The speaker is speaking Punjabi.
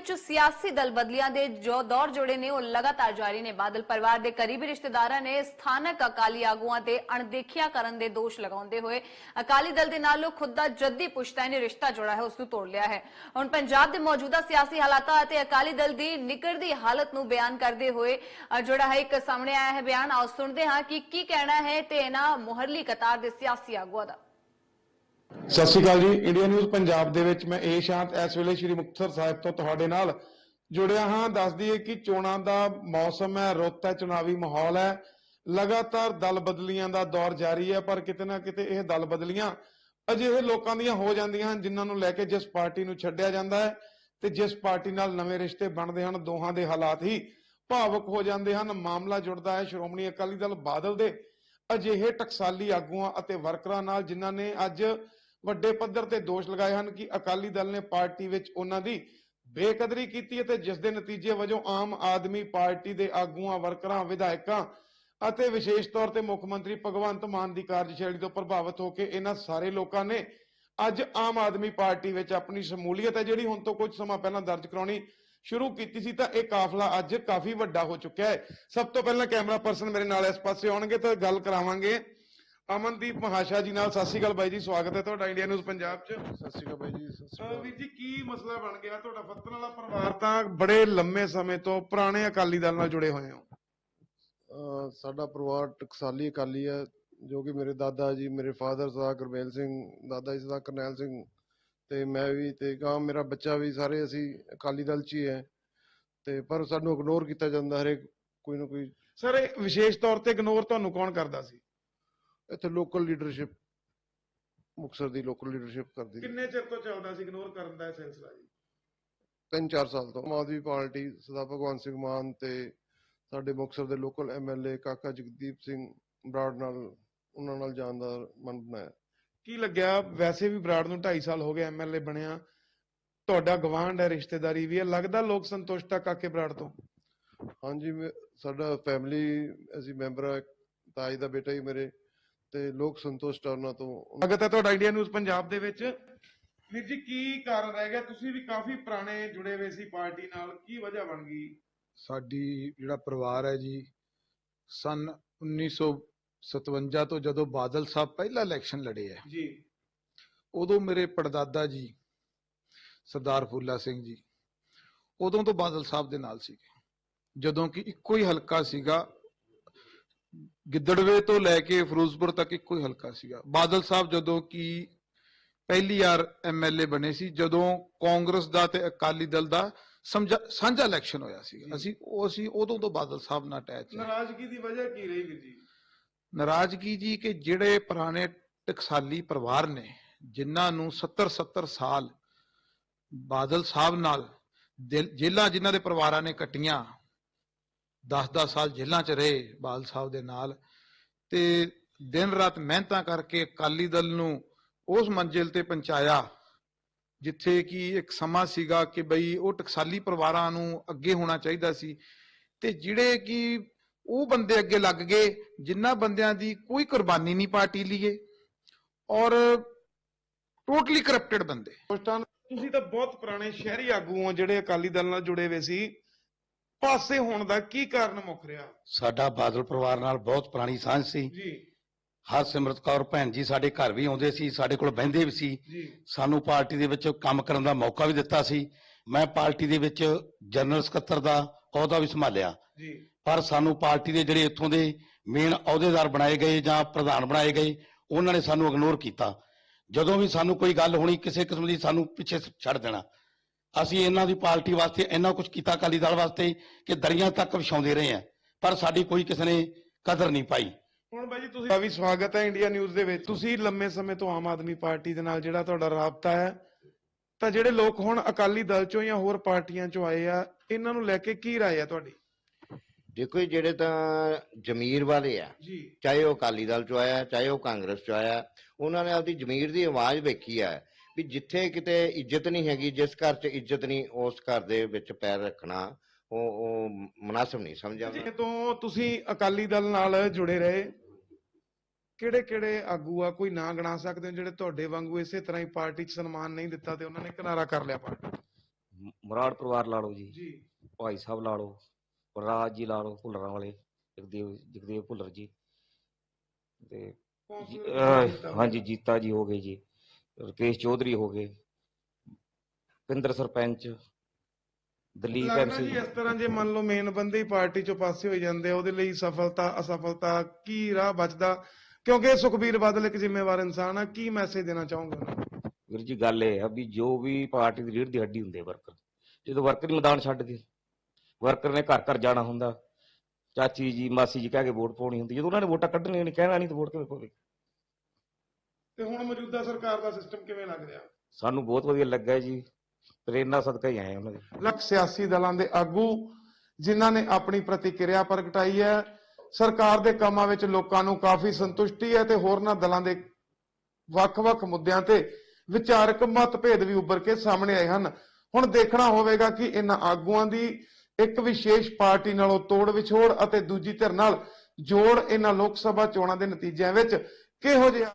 ਵਿੱਚ ਸਿਆਸੀ ਦਲ ਬਦਲੀਆਂ ਦੇ ਜੋ ਦੌਰ ਜੁੜੇ ਨੇ, ਉਹ ਲਗਾਤਾਰ ਜਾਰੀ ਨੇ। ਬਾਦਲ ਪਰਿਵਾਰ ਦੇ ਕਰੀਬੀ ਰਿਸ਼ਤੇਦਾਰਾਂ ਨੇ ਸਥਾਨਕ ਅਕਾਲੀ ਆਗੂਆਂ ਤੇ ਅਣਦੇਖਿਆ ਕਰਨ ਦੇ ਦੋਸ਼ ਲਗਾਉਂਦੇ ਹੋਏ ਅਕਾਲੀ ਦਲ ਦੇ ਨਾਲ ਖੁਦ ਦਾ ਜੱਦੀ ਪੁਸ਼ਤੈਨੀ ਰਿਸ਼ਤਾ ਜੋੜਾ ਹੈ ਉਸ ਨੂੰ ਤੋੜ ਲਿਆ ਹੈ। ਹੁਣ ਪੰਜਾਬ ਦੇ ਮੌਜੂਦਾ ਸਿਆਸੀ ਹਾਲਾਤਾਂ ਅਤੇ ਅਕਾਲੀ ਦਲ ਦੀ ਨਿਕਰਦੀ ਹਾਲਤ ਨੂੰ ਬਿਆਨ ਕਰਦੇ ਹੋਏ ਜਿਹੜਾ ਹੈ, ਇੱਕ ਸਾਹਮਣੇ ਆਇਆ ਹੈ ਬਿਆਨ। ਆਓ ਸੁਣਦੇ ਹਾਂ ਕਿ ਕੀ ਕਹਿਣਾ ਹੈ ਤੇ ਇਹਨਾਂ ਮੁਹਰਲੀ ਕਤਾਰ ਦੇ ਸਿਆਸੀ ਆਗੂਆਂ ਦਾ। ਸਤਿ ਸ਼੍ਰੀ ਅਕਾਲ ਜੀ। ਇੰਡੀਆ ਨਿਊਜ਼ ਪੰਜਾਬ ਦੇ ਵਿੱਚ ਮੈਂ ਏ ਸ਼ਾਂਤ ਇਸ ਵੇਲੇ ਸ਼੍ਰੀ ਮੁਕਤਸਰ ਸਾਹਿਬ ਤੋਂ ਤੁਹਾਡੇ ਨਾਲ ਜੁੜਿਆ ਹਾਂ। ਦੱਸ ਦਈਏ ਕਿ ਚੋਣਾਂ ਦਾ ਮੌਸਮ ਹੈ, ਰੁੱਤ ਹੈ, ਚੁਣਾਵੀ ਮਾਹੌਲ ਹੈ। ਲਗਾਤਾਰ ਦਲ ਬਦਲੀਆਂ ਦਾ ਦੌਰ ਜਾਰੀ ਹੈ, ਪਰ ਕਿਤੇ ਨਾ ਕਿਤੇ ਇਹ ਦਲ ਬਦਲੀਆਂ ਅਜਿਹੇ ਲੋਕਾਂ ਦੀਆਂ ਹੋ ਜਾਂਦੀਆਂ ਹਨ ਜਿਨ੍ਹਾਂ ਨੂੰ ਲੈ ਕੇ ਜਿਸ ਪਾਰਟੀ ਨੂੰ ਛੱਡਿਆ ਜਾਂਦਾ ਹੈ ਤੇ ਜਿਸ ਪਾਰਟੀ ਨਾਲ ਨਵੇਂ ਰਿਸ਼ਤੇ ਬਣਦੇ ਹਨ, ਦੋਹਾਂ ਦੇ ਹਾਲਾਤ ਹੀ ਭਾਵੁਕ ਹੋ ਜਾਂਦੇ ਹਨ। ਮਾਮਲਾ ਜੁੜਦਾ ਹੈ। ਸ਼੍ਰੋਮਣੀ ਅਕਾਲੀ ਦਲ ਬਾਦਲ ਦੇ ਅਜਿਹੇ ਟਕਸਾਲੀ ਆਗੂਆਂ ਅਤੇ ਵਰਕਰਾਂ ਨਾਲ ਜਿਨ੍ਹਾਂ ਨੇ ਅੱਜ ਵੱਡੇ ਪੱਧਰ ਤੇ ਦੋਸ਼ ਲਗਾਏ ਹਨ ਕਿ ਅਕਾਲੀ ਦਲ ਨੇ ਪਾਰਟੀ ਵਿੱਚ ਉਹਨਾਂ ਦੀ ਬੇਕਦਰੀ ਕੀਤੀ ਹੈ ਜਿਸ ਦੇ ਨਤੀਜੇ ਵਜੋਂ ਆਮ ਆਦਮੀ ਪਾਰਟੀ ਦੇ ਆਗੂਆਂ, ਵਰਕਰਾਂ, ਵਿਧਾਇਕਾਂ ਅਤੇ ਵਿਸ਼ੇਸ਼ ਤੌਰ ਤੇ ਮੁੱਖ ਮੰਤਰੀ ਭਗਵੰਤ ਮਾਨ ਦੀ ਕਾਰਜਸ਼ੈਲੀ ਤੋਂ ਪ੍ਰਭਾਵਿਤ ਹੋ ਕੇ ਇਹਨਾਂ ਸਾਰੇ ਲੋਕਾਂ ਨੇ ਅੱਜ ਆਮ ਆਦਮੀ ਪਾਰਟੀ ਵਿੱਚ ਆਪਣੀ ਸ਼ਮੂਲੀਅਤ ਹੈ, ਜਿਹੜੀ ਹੁਣ ਤੋਂ ਕੁਝ ਸਮਾਂ ਪਹਿਲਾਂ ਦਰਜ ਕਰਾਉਣੀ ਸ਼ੁਰੂ ਕੀਤੀ ਸੀ, ਤਾਂ ਇਹ ਕਾਫਲਾ ਅੱਜ ਕਾਫੀ ਵੱਡਾ ਹੋ ਚੁੱਕਿਆ ਹੈ। ਸਭ ਤੋਂ ਪਹਿਲਾਂ ਕੈਮਰਾ ਪਰਸਨ ਮੇਰੇ ਨਾਲ ਇਸ ਪਾਸੇ ਆਉਣਗੇ, ਤਾਂ ਗੱਲ ਕਰਾਵਾਂਗੇ ਅਮਨਦੀਪ ਮਹਾਸ਼ਾ ਜੀ ਨਾਲ ਸਤਿ ਸ਼੍ਰੀ ਅਕਾਲ ਬਾਈ ਜੀ ਸਵਾਗਤ ਹੈ ਤੁਹਾਡਾ ਇੰਡੀਆ ਨਿਊਜ਼ ਪੰਜਾਬ 'ਚ। ਸਤਿ ਸ਼੍ਰੀ ਅਕਾਲ ਬਾਈ ਜੀ ਸਤਿ ਸ਼੍ਰੀ ਅਕਾਲ। ਵੀਰ ਜੀ ਕੀ ਮਸਲਾ ਬਣ ਗਿਆ ਤੁਹਾਡਾ? ਫੱਤਨ ਵਾਲਾ ਪਰਿਵਾਰ ਤਾਂ ਬੜੇ ਲੰਮੇ ਸਮੇਂ ਤੋਂ ਪੁਰਾਣੇ ਅਕਾਲੀ ਦਲ ਨਾਲ ਜੁੜੇ ਹੋਏ ਹੋ। ਸਾਡਾ ਪਰਿਵਾਰ ਟਕਸਾਲੀ ਅਕਾਲੀ ਹੈ ਜੋ ਕਿ ਮੇਰੇ ਦਾਦਾ ਜੀ ਮੇਰੇ ਫਾਦਰ ਸਰਦਾਰ ਗੁਰਮੇਲ ਸਿੰਘ ਦਾਦਾ ਜੀ ਸਰਦਾਰ ਕਰਨੈਲ ਸਿੰਘ ਤੇ ਮੈਂ ਵੀ ਤੇ ਗਾਂ ਮੇਰਾ ਬੱਚਾ ਵੀ ਸਾਰੇ ਅਸੀਂ ਅਕਾਲੀ ਦਲ 'ਚ ਹੀ ਹੈ। ਤੇ ਪਰ ਸਾਨੂੰ ਇਗਨੋਰ ਕੀਤਾ ਜਾਂਦਾ ਹਰੇਕ ਕੋਈ ਨਾ ਕੋਈ ਸਰ ਇਹ ਵਿਸ਼ੇਸ਼ ਤੌਰ ਤੇ ਇਗਨੋਰ ਤੁਹਾਨੂੰ ਕੌਣ ਕਰਦਾ ਸੀ? ਇੱਥੇ ਲੋਕਲ ਲੀਡਰਸ਼ਿਪ ਮੁਕਤਸਰ ਦੀ ਲੋਕਲ ਲੀਡਰਸ਼ਿਪ ਕਰਦੀ ਕਿੰਨੇ ਚਿਰ ਤੋਂ ਚੱਲਦਾ ਸੀ? ਇਗਨੋਰ ਕਰਨ ਦਾ ਇਹ ਸਿਲਸਿਲਾ ਜੀ। ਤਿੰਨ ਚਾਰ ਸਾਲ ਤੋਂ। ਆਮ ਆਦਮੀ ਪਾਰਟੀ ਸਰਦਾਰ ਭਗਵੰਤ ਸਿੰਘ ਮਾਨ ਤੇ ਸਾਡੇ ਮੁਕਤਸਰ ਦੇ ਲੋਕਲ ਐਮਐਲਏ ਕਾਕਾ ਜਗਦੀਪ ਸਿੰਘ ਬਰਾੜ ਨਾਲ ਉਹਨਾਂ ਨਾਲ ਜਾਣ ਦਾ ਮਨ ਬਣਾਇਆ। ਕੀ ਲੱਗਿਆ? ਵੈਸੇ ਵੀ ਬਰਾੜ ਨੂੰ 2.5 ਸਾਲ ਹੋ ਗਏ ਐਮਐਲਏ ਬਣਿਆ। ਤੁਹਾਡਾ ਗਵਾਂਢ ਹੈ ਰਿਸ਼ਤੇਦਾਰੀ ਵੀ ਹੈ। ਲੱਗਦਾ ਲੋਕ ਸੰਤੁਸ਼ਟ ਆ ਕਾਕੇ ਬਰਾੜ ਤੋਂ? ਹਾਂਜੀ ਸਾਡਾ ਫੈਮਿਲੀ ਅਸੀਂ ਮੈਂਬਰ ਆ। ਤਾਜ ਦਾ ਬੇਟਾ ਹੀ ਮੇਰੇ। ਤੇ ਲੋਕ ਸੰਤੁਸ਼ਟ ਆ ਉਹਨਾਂ ਤੋਂ। ਸਵਾਗਤ ਹੈ ਤੁਹਾਡਾ ਇੰਡੀਆ ਨਿਊਜ਼ ਪੰਜਾਬ ਦੇ ਵਿੱਚ। ਵੀਰ ਜੀ ਕੀ ਕਾਰਨ ਰਹਿ ਗਿਆ? ਤੁਸੀਂ ਵੀ ਕਾਫੀ ਪੁਰਾਣੇ ਜੁੜੇ ਹੋਏ ਸੀ ਪਾਰਟੀ ਨਾਲ। ਕੀ ਵਜ੍ਹਾ ਬਣ ਗਈ? ਸਾਡੀ ਜਿਹੜਾ ਪਰਿਵਾਰ ਹੈ ਜੀ ਸਨ 1957 ਤੋਂ ਜਦੋਂ ਬਾਦਲ ਸਾਹਿਬ ਪਹਿਲਾ ਇਲੈਕਸ਼ਨ ਲੜੇ ਹੈ ਜੀ। ਉਦੋਂ ਮੇਰੇ ਪੜਦਾਦਾ ਜੀ ਸਰਦਾਰ ਫੂਲਾ ਸਿੰਘ ਜੀ ਉਦੋਂ ਤੋਂ ਬਾਦਲ ਸਾਹਿਬ ਦੇ ਨਾਲ ਸੀਗੇ। ਜਦੋਂ ਕਿ ਇੱਕੋ ਹੀ ਹਲਕਾ ਸੀਗਾ ਗਿੱਦੜਵੇ ਤੋਂ ਲੈ ਕੇ ਫਿਰੋਜ਼ਪੁਰ ਤੱਕ ਇੱਕੋ ਹੀ ਹਲਕਾ ਸੀਗਾ। ਬਾਦਲ ਸਾਹਿਬ ਜਦੋਂ ਕਿ ਪਹਿਲੀ ਵਾਰ ਐਮਐਲਏ ਬਣੇ ਸੀ ਜਦੋਂ ਕਾਂਗਰਸ ਦਾ ਤੇ ਅਕਾਲੀ ਦਲ ਦਾ ਸਾਂਝਾ ਇਲੈਕਸ਼ਨ ਹੋਇਆ ਸੀ। ਅਸੀਂ ਉਹ ਅਸੀਂ ਉਦੋਂ ਤੋਂ ਬਾਦਲ ਸਾਹਿਬ ਨਾਲ ਅਟੈਚ ਨਾਰਾਜ਼ਗੀ ਦੀ ਵਜ੍ਹਾ ਕੀ ਰਹੀ ਵੀਰ ਜੀ? ਨਾਰਾਜ਼ਗੀ ਜੀ ਕਿ ਜਿਹੜੇ ਪੁਰਾਣੇ ਟਕਸਾਲੀ ਪਰਿਵਾਰ ਨੇ ਜਿਨ੍ਹਾਂ ਨੂੰ 70 70 ਸਾਲ ਬਾਦਲ ਸਾਹਿਬ ਨਾਲ ਜੇਲ੍ਹਾਂ ਜਿਨ੍ਹਾਂ ਦੇ ਪਰਿਵਾਰਾਂ ਨੇ ਕੱਟੀਆਂ 10-10 ਸਾਲ ਜੇਲ੍ਹਾਂ 'ਚ ਰਹੇ ਬਾਦਲ ਸਾਹਿਬ ਦੇ ਨਾਲ ਤੇ ਦਿਨ ਰਾਤ ਮਿਹਨਤਾਂ ਕਰਕੇ ਅਕਾਲੀ ਦਲ ਨੂੰ ਉਸ ਮੰਜ਼ਿਲ ਤੇ ਪਹੁੰਚਾਇਆ ਜਿੱਥੇ ਕਿ ਇੱਕ ਸਮਾਂ ਸੀਗਾ ਕਿ ਬਈ ਉਹ ਟਕਸਾਲੀ ਪਰਿਵਾਰਾਂ ਨੂੰ ਅੱਗੇ ਹੋਣਾ ਚਾਹੀਦਾ ਸੀ ਤੇ ਜਿਹੜੇ ਕਿ ਉਹ ਬੰਦੇ ਅੱਗੇ ਲੱਗ ਗਏ ਜਿਨ੍ਹਾਂ ਬੰਦਿਆਂ ਦੀ ਕੋਈ ਕੁਰਬਾਨੀ ਨਹੀਂ ਪਾਰਟੀ ਲਈਏ ਔਰ ਟੋਟਲੀ ਕਰਪਟਡ ਬੰਦੇ। ਤੁਸੀਂ ਤਾਂ ਬਹੁਤ ਪੁਰਾਣੇ ਸ਼ਹਿਰੀ ਆਗੂ ਹੋ ਜਿਹੜੇ ਅਕਾਲੀ ਦਲ ਨਾਲ ਜੁੜੇ ਹੋਏ ਸੀ। ਪਾਸੇ ਹੋਣ ਦਾ ਕੀ ਕਾਰਨ ਮੁੱਖ ਰਿਹਾ? ਸਾਡਾ ਬਾਦਲ ਪਰਿਵਾਰ ਨਾਲ ਬਹੁਤ ਪੁਰਾਣੀ ਸਾਂਝ ਸੀ। ਜੀ। ਹਰਸਿਮਰਤ ਕੌਰ ਭੈਣ ਜੀ ਸਾਡੇ ਘਰ ਵੀ ਆਉਂਦੇ ਸੀ ਸਾਡੇ ਕੋਲ ਬਹਿੰਦੇ ਵੀ ਸੀ। ਜੀ। ਸਾਨੂੰ ਪਾਰਟੀ ਦੇ ਵਿੱਚ ਕੰਮ ਕਰਨ ਦਾ ਮੌਕਾ ਵੀ ਦਿੱਤਾ ਸੀ। ਮੈਂ ਪਾਰਟੀ ਦੇ ਵਿੱਚ ਜਨਰਲ ਸਕੱਤਰ ਦਾ ਅਹੁਦਾ ਵੀ ਸੰਭਾਲਿਆ। ਜੀ। ਪਰ ਸਾਨੂੰ ਪਾਰਟੀ ਦੇ ਜਿਹੜੇ ਇੱਥੋਂ ਦੇ ਮੇਨ ਅਹੁਦੇਦਾਰ ਬਣਾਏ ਗਏ ਜਾਂ ਪ੍ਰਧਾਨ ਬਣਾਏ ਗਏ ਉਹਨਾਂ ਨੇ ਸਾਨੂੰ ਇਗਨੋਰ ਕੀਤਾ। ਜਦੋਂ ਵੀ ਸਾਨੂੰ ਕੋਈ ਗੱਲ ਹੋਣੀ ਕਿਸੇ ਕਿਸਮ ਦੀ ਸਾਨੂੰ ਪਿੱਛੇ ਛੱਡ ਦੇਣਾ। ਅਸੀਂ ਇਹਨਾਂ ਦੀ ਪਾਰਟੀ ਵਾਸਤੇ ਇੰਨਾ ਕੁਝ ਕੀਤਾ ਅਕਾਲੀ ਦਲ ਵਾਸਤੇ ਕਿ ਦਰੀਆਂ ਤੱਕ ਵਿਛਾਉਂਦੇ ਰਹੇ ਆ ਪਰ ਸਾਡੀ ਕੋਈ ਕਿਸੇ ਨੇ ਕਦਰ ਨਹੀਂ ਪਾਈ। ਹੁਣ ਬਾਈ ਜੀ ਤੁਸੀਂ ਦਾ ਵੀ ਸਵਾਗਤ ਹੈ ਇੰਡੀਆ ਨਿਊਜ਼ ਦੇ ਵਿੱਚ। ਤੁਸੀਂ ਲੰਮੇ ਸਮੇਂ ਤੋਂ ਆਮ ਆਦਮੀ ਪਾਰਟੀ ਦੇ ਨਾਲ ਜਿਹੜਾ ਤੁਹਾਡਾ ਰਾਬਤਾ ਹੈ ਤਾਂ ਜਿਹੜੇ ਲੋਕ ਹੁਣ ਅਕਾਲੀ ਦਲ ਚੋਂ ਜਾਂ ਹੋਰ ਪਾਰਟੀਆਂ ਚੋਂ ਆਏ ਆ ਇਹਨਾਂ ਨੂੰ ਲੈ ਕੇ ਕੀ ਰਾਏ ਆ ਤੁਹਾਡੀ? ਦੇਖੋ ਜੀ, ਜਿਹੜੇ ਤਾਂ ਜ਼ਮੀਰ ਵਾਲੇ ਆ ਜੀ। ਚਾਹੇ ਉਹ ਅਕਾਲੀ ਦਲ ਚੋਂ ਆਇਆ ਚਾਹੇ ਉਹ ਕਾਂਗਰਸ ਚੋਂ ਆਇਆ ਉਹਨਾਂ ਨੇ ਆਪਦੀ ਜ਼ਮੀਰ ਦੀ ਆਵਾਜ਼ ਵੇਖੀ ਆ। ਵੀ ਜਿੱਥੇ ਕਿਤੇ ਇੱਜ਼ਤ ਨਹੀਂ ਹੈਗੀ ਜਿਸ ਘਰ 'ਚ ਇੱਜ਼ਤ ਨਹੀਂ ਉਸ ਘਰ ਦੇ ਵਿੱਚ ਪੈਰ ਰੱਖਣਾ ਉਹ ਉਹ ਮناسب ਨਹੀਂ ਸਮਝਿਆ ਜੇ ਤੋਂ ਤੁਸੀਂ ਅਕਾਲੀ ਦਲ ਨਾਲ ਜੁੜੇ ਰਹੇ ਕਿਹੜੇ ਕਿਹੜੇ ਆਗੂ ਆ? ਕੋਈ ਨਾਂ ਗਿਣਾ ਸਕਦੇ ਜਿਹੜੇ ਤੁਹਾਡੇ ਵਾਂਗੂ ਇਸੇ ਤਰ੍ਹਾਂ ਹੀ ਪਾਰਟੀ 'ਚ ਸਨਮਾਨ ਨਹੀਂ ਦਿੱਤਾ ਤੇ ਉਹਨਾਂ ਨੇ ਕਿਨਾਰਾ ਕਰ ਲਿਆ ਪਾਰਟੀ? ਮਰਾੜ ਪਰਿਵਾਰ ਲਾ ਲਓ ਜੀ। ਜੀ। ਭਾਈ ਸਾਹਿਬ ਲਾ ਲਓ ਰਾਜ ਜੀ ਲਾ ਲਓ ਭੁੱਲਰਾਂ ਵਾਲੇ ਜਗਦੇਵ ਜਗਦੇਵ ਭੁੱਲਰ ਜੀ। ਤੇ ਹਾਂਜੀ ਜੀਤਾ ਜੀ ਹੋ ਗਏ ਜੀ। ਰਕੇਸ਼ ਚੌਧਰੀ ਹੋ ਗਏ ਪਿੰਦਰ ਸਰਪੰਚ ਦਲੀਪ ਐਮਸੀ ਜੀ ਇਸ ਤਰ੍ਹਾਂ ਜੇ ਮੰਨ ਲਓ ਮੇਨ ਬੰਦੇ ਹੀ ਪਾਰਟੀ ਚੋਂ ਪਾਸੇ ਹੋ ਜਾਂਦੇ ਆ ਉਹਦੇ ਲਈ ਸਫਲਤਾ ਅਸਫਲਤਾ ਕੀ ਰਾਹ ਬਚਦਾ? ਕਿਉਂਕਿ ਸੁਖਬੀਰ ਬਾਦਲ ਇੱਕ ਜ਼ਿੰਮੇਵਾਰ ਇਨਸਾਨ ਆ ਕੀ ਮੈਸੇਜ ਦੇਣਾ ਚਾਹੋਗੇ ਉਹਨਾਂ ਨੂੰ? ਵੀਰ ਜੀ ਗੱਲ ਇਹ ਆ ਵੀ ਜੋ ਵੀ ਪਾਰਟੀ ਦੀ ਰੀੜ ਦੀ ਹੱਡੀ ਹੁੰਦੇ ਵਰਕਰ ਜਦੋਂ ਵਰਕਰ ਮੈਦਾਨ ਛੱਡ ਗਏ ਵਰਕਰ ਨੇ ਘਰ ਘਰ ਜਾਣਾ ਹੁੰਦਾ ਚਾਚੀ ਜੀ ਮਾਸੀ ਜੀ ਕਹਿ ਕੇ ਵੋਟ ਪਾਉਣੀ ਹੁੰਦੀ ਜਦੋਂ ਉਹਨਾਂ ਨੇ ਵੋਟਾਂ ਕੱਢਣੀਆਂ ਨਹੀਂ ਕਹਿਣਾ ਨਹੀਂ ਤਾਂ ਵੋਟ ਕਿਵੇਂ ਪਵੇ ਤੇ ਹੁਣ ਮੌਜੂਦਾ ਸਰਕਾਰ ਦਾ ਸਿਸਟਮ ਕਿਵੇਂ ਲੱਗ ਰਿਹਾ? ਸਾਨੂੰ ਬਹੁਤ ਵਧੀਆ ਲੱਗਾ ਜੀ। ਪ੍ਰੇਰਨਾ ਸਦਕਾ ਹੀ ਆਏ ਉਹਨਾਂ ਦੇ। ਲੱਖ ਸਿਆਸੀ ਦਲਾਂ ਦੇ ਆਗੂ ਜਿਨ੍ਹਾਂ ਨੇ ਆਪਣੀ ਪ੍ਰਤੀਕਿਰਿਆ ਪ੍ਰਗਟਾਈ ਹੈ ਸਰਕਾਰ ਦੇ ਕੰਮਾਂ ਵਿੱਚ ਲੋਕਾਂ ਨੂੰ ਕਾਫੀ ਸੰਤੁਸ਼ਟੀ ਹੈ ਤੇ ਹੋਰਨਾਂ ਦਲਾਂ ਦੇ ਵੱਖ-ਵੱਖ ਮੁੱਦਿਆਂ ਤੇ ਵਿਚਾਰਕ ਮਤਭੇਦ ਵੀ ਉੱਭਰ ਕੇ ਸਾਹਮਣੇ ਆਏ ਹਨ। ਹੁਣ ਦੇਖਣਾ ਹੋਵੇਗਾ ਕਿ ਇਹਨਾਂ ਆਗੂਆਂ ਦੀ ਇੱਕ ਵਿਸ਼ੇਸ਼ ਪਾਰਟੀ ਨਾਲੋਂ ਤੋੜ ਵਿਛੋੜ ਅਤੇ ਦੂਜੀ ਧਿਰ ਨਾਲ ਜੋੜ ਇਹਨਾਂ ਲੋਕ ਸਭਾ ਚੋਣਾਂ ਦੇ ਨਤੀਜਿਆਂ ਵਿੱਚ ਕਿਹੋ ਜਿਹਾ